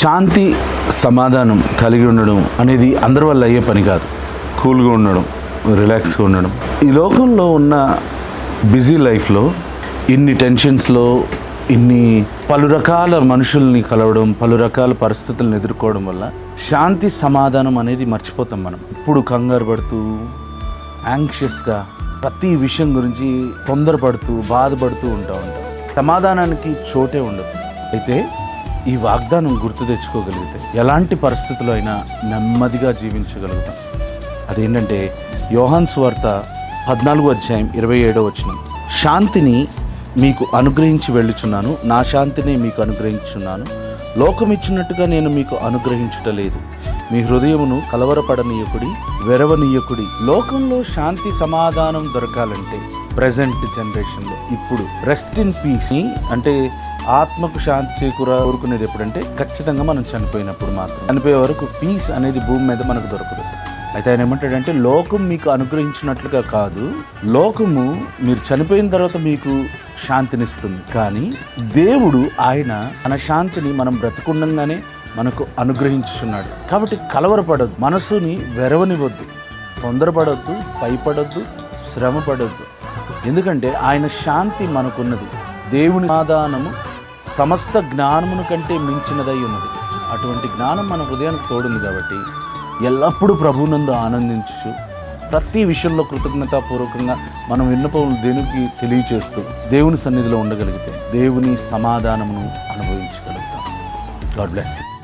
శాంతి సమాధానం కలిగి ఉండడం అనేది అందరి వల్ల అయ్యే పని కాదు. కూల్గా ఉండడం రిలాక్స్గా ఉండడం. ఈ లోకంలో ఉన్న బిజీ లైఫ్లో ఇన్ని టెన్షన్స్లో ఇన్ని పలు రకాల మనుషుల్ని కలవడం పలు రకాల పరిస్థితులను ఎదుర్కోవడం వల్ల శాంతి సమాధానం అనేది మర్చిపోతాం మనం. ఇప్పుడు కంగారు పడుతూ యాంగ్షియస్గా ప్రతి విషయం గురించి తొందరపడుతూ బాధపడుతూ ఉంటా ఉంటాం. సమాధానానికి చోటే ఉండదు. అయితే ఈ వాగ్దానం గుర్తు తెచ్చుకోగలిగితే ఎలాంటి పరిస్థితుల్లో అయినా నెమ్మదిగా జీవించగలుగుతాం. అదేంటంటే యోహాన్స్ వార్త పద్నాలుగు అధ్యాయం ఇరవై ఏడో వచ్చిన శాంతిని మీకు అనుగ్రహించి వెళ్ళుచున్నాను. నా శాంతిని మీకు అనుగ్రహించున్నాను లోకం ఇచ్చినట్టుగా నేను మీకు అనుగ్రహించుటలేదు మీ హృదయమును కలవరపడనీయకుడి వెరవనీయకుడి. లోకంలో శాంతి సమాధానం దొరకాలంటే ప్రజెంట్ జనరేషన్లో ఇప్పుడు రెస్ట్ ఇన్ పీస్ అంటే ఆత్మకు శాంతి చేకూర కోరుకునేది ఎప్పుడంటే ఖచ్చితంగా మనం చనిపోయినప్పుడు మాత్రం చనిపోయే వరకు పీస్ అనేది భూమి మీద మనకు దొరకదు. అయితే ఆయన ఏమంటాడంటే లోకం మీకు అనుగ్రహించినట్లుగా కాదు. లోకము మీరు చనిపోయిన తర్వాత మీకు శాంతినిస్తుంది. కానీ దేవుడు ఆయన తన శాంతిని మనం బ్రతకుండంగానే మనకు అనుగ్రహించుచున్నాడు. కాబట్టి కలవరపడద్దు. మనసుని వెరవనివద్దు తొందరపడొద్దు భయపడొద్దు శ్రమపడద్దు. ఎందుకంటే ఆయన శాంతి మనకున్నది. దేవుని సమాధానము సమస్త జ్ఞానమును కంటే మించినదై ఉన్నది. అటువంటి జ్ఞానం మన హృదయానికి తోడుంది కాబట్టి ఎల్లప్పుడూ ప్రభునందు ఆనందించు ప్రతి విషయంలో కృతజ్ఞతాపూర్వకంగా మనం విన్నపములు దేనికి తెలియచేస్తూ దేవుని సన్నిధిలో ఉండగలిగితే దేవుని సమాధానమును అనుభవించగలుగుతాం. God bless you